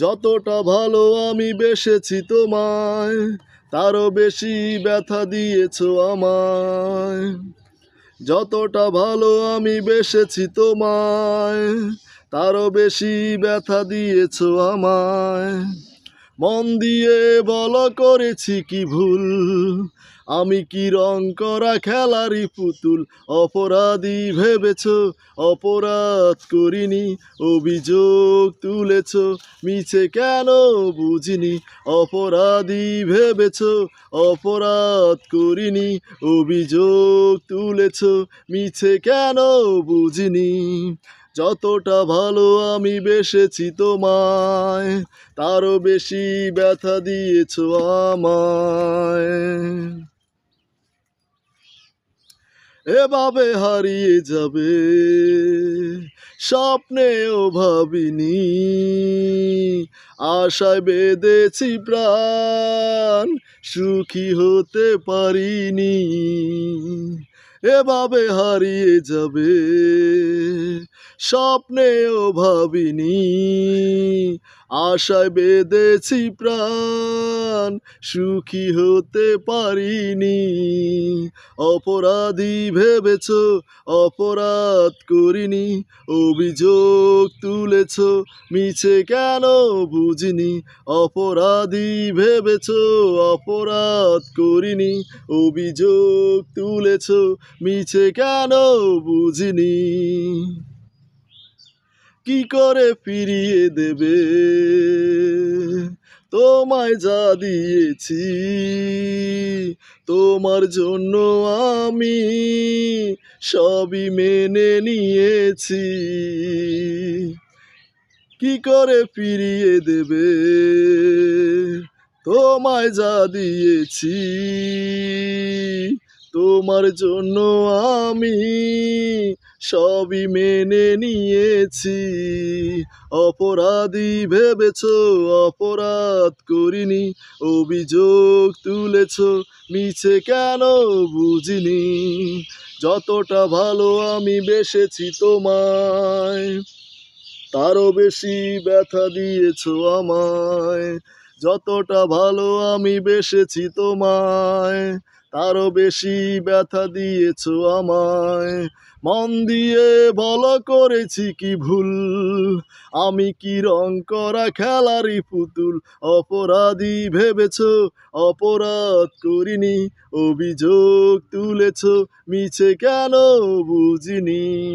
যতটা ভালো আমি বেসেছি তোমায়, তারও বেশি ব্যথা দিয়েছ আমায়। যতটা ভালো আমি বেসেছি তোমায়, তারও বেশি ব্যথা দিয়েছ আমায়। মন দিয়ে বল করেছি কি ভুল? আমি কি রং করা খেলারই পুতুল? অপরাধী ভেবেছ, অপরাধ করিনি, অভিযোগ তুলেছ, মিছে কেন বুঝিনি? অপরাধী ভেবেছ, অপরাধ করিনি, অভিযোগ তুলেছ, মিছে কেন বুঝিনি? যতটা ভালো আমি বেসেছি তোমায়, তারও বেশি ব্যথা দিয়েছ আমায়। এভাবে হারিয়ে যাবে, স্বপ্নেও ভাবিনি। আশায় বেঁধেছি প্রাণ, সুখী হতে পারিনি। এভাবে হারিয়ে যাবে স্বপ্নেও ভাবিনি, আশায় বেঁধেছি প্রাণ, সুখী হতে পারিনি। অপরাধী ভেবেছ, অপরাধ করিনি, অভিযোগ তুলেছ, মিছে কেন বুঝিনি? অপরাধী ভেবেছ, অপরাধ করিনি, অভিযোগ তুলেছ, মিছে কেন বুঝিনি? কি করে ফিরিয়ে দেবে? তোমায় যা দিয়েছি, তোমার জন্য আমি সবই মেনে নিয়েছি। কি করে ফিরিয়ে দেবে? তোমায় যা দিয়েছি, তোমার জন্য আমি সবই মেনে নিয়েছি। অপরাধী ভেবেছ, অপরাধ করিনি, অভিযোগ তুলেছ, মিছে কেন বুঝিনি? যতটা ভালো আমি বেসেছি তোমায়, তারও বেশি ব্যথা দিয়েছ আমায়। যতটা ভালো আমি বেসেছি তোমায় তারও বেশি ব্যথা দিয়েছ আমায়। মন দিয়ে বল, করেছি কি ভুল? আমি কি রং করা খেলারই পুতুল? অপরাধী ভেবেছ, অপরাধ করিনি, অভিযোগ তুলেছ, মিছে কেন বুঝিনি?